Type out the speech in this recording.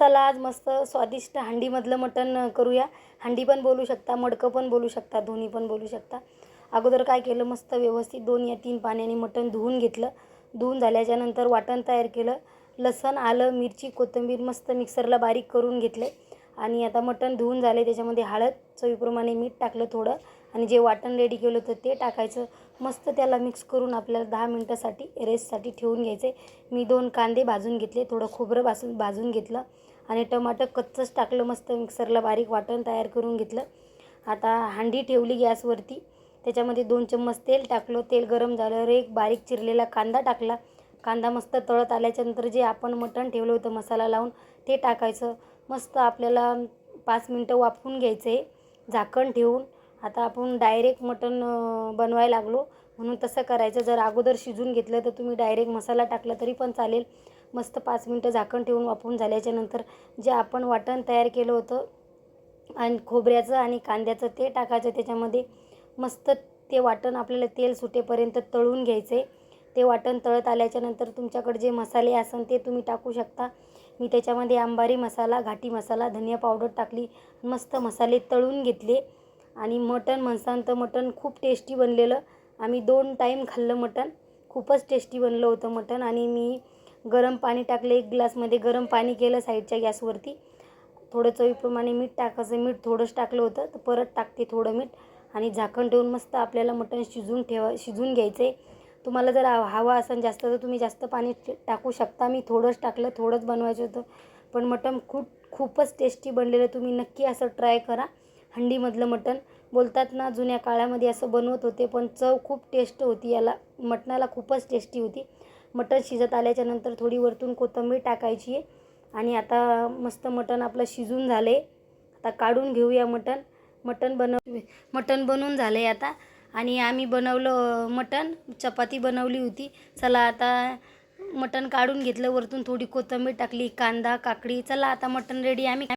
चला आज मस्त स्वादिष्ट हंडीमधलं मटण करूया. हंडी पण बोलू शकता मडकं पण बोलू शकता दोन्ही पण बोलू शकता. अगोदर काय केलं मस्त व्यवस्थित दोन या तीन पाण्याने मटण धुवून घेतलं. धुवून झाल्याच्यानंतर वाटण तयार केलं. लसण आलं मिरची कोथिंबीर मस्त मिक्सरला बारीक करून घेतले. आणि आता मटण धुवून झाले त्याच्यामध्ये हळद चवीप्रमाणे मीठ टाकलं थोडं. आणि जे वाटण रेडी केलं होतं ते टाकायचं. मस्त त्याला मिक्स करून आपल्याला दहा मिनटासाठी रेससाठी ठेवून घ्यायचे. मी दोन कांदे भाजून घेतले थोडं खोबरं भाजून भाजून घेतलं आणि टमाटर कच्चंच टाकलं मस्त मिक्सरला बारीक वाटण तयार करून घेतलं. आता हांडी ठेवली गॅसवरती त्याच्यामध्ये दोन चम्मच तेल टाकलं. तेल गरम झाल्यावर एक बारीक चिरलेला कांदा टाकला. कांदा मस्त तळत आल्याच्यानंतर जे आपण मटण ठेवलं होतं मसाला लावून ते टाकायचं. मस्त आपल्याला पाच मिनटं वाफवून घ्यायचं. आहे झाकण ठेवून आता आपण डायरेक्ट मटण बनवायला लागलो. म्हणून तसं करायचं. जर अगोदर शिजून घेतलं तर तुम्ही डायरेक्ट मसाला टाकला तरी पण चालेल. मस्त पाच मिनटं झाकण ठेवून वाफवून झाल्याच्यानंतर जे आपण वाटण तयार केलं होतं आणि खोबऱ्याचं आणि कांद्याचं ते टाकायचं. त्याच्यामध्ये मस्त ते वाटण आपल्याला तेल सुटेपर्यंत तळून घ्यायचे. ते वाटण तळत आल्याच्यानंतर तुमच्याकडे जे मसाले असन ते तुम्ही टाकू शकता. मी त्याच्यामध्ये आंबारी मसाला घाटी मसाला धनिया पावडर टाकली. मस्त मसाले तळून घेतले. आणि मटण म्हणसान तर मटण खूप टेस्टी बनलेलं. आम्ही दोन टाईम खाल्लं मटण खूपच टेस्टी बनलं होतं मटण आणि मी गरम पाणी टाकलं एक ग्लासमध्ये. गरम पाणी केलं साईडच्या गॅसवरती. थोडं चवीप्रमाणे मीठ टाकायचं. मीठ थोडंच टाकलं होतं. तर परत टाकते थोडं मीठ. आणि झाकण ठेवून मस्त आपल्याला मटण शिजून ठेवा शिजून घ्यायचं आहे तुम्हाला जर हवा असेल जास्त तर तुम्ही जास्त पाणी टाकू शकता. मी थोडंच टाकलं थोडंच बनवायचं होतं. पण मटण खूप खूपच टेस्टी बनलेलं. तुम्ही नक्की असं ट्राय करा. हंडीमधलं मटण. बोलतात ना जुन्या काळामध्ये असं बनवत होते पण चव खूप टेस्ट होती. याला मटणाला खूपच टेस्टी होती. मटण शिजत आल्याच्यानंतर थोडी वरतून कोथिंबीर टाकायची आहे आणि आता मस्त मटण आपलं शिजून झाले. आता काढून घेऊया मटण. मटण बनव मटण बनवून झाले आता. आणि आम्ही बनवलं मटण. चपाती बनवली होती. चला आता मटण काढून घेतलं. वरतून थोडी कोथिंबीर टाकली कांदा काकडी. चला आता मटण रेडी आम्ही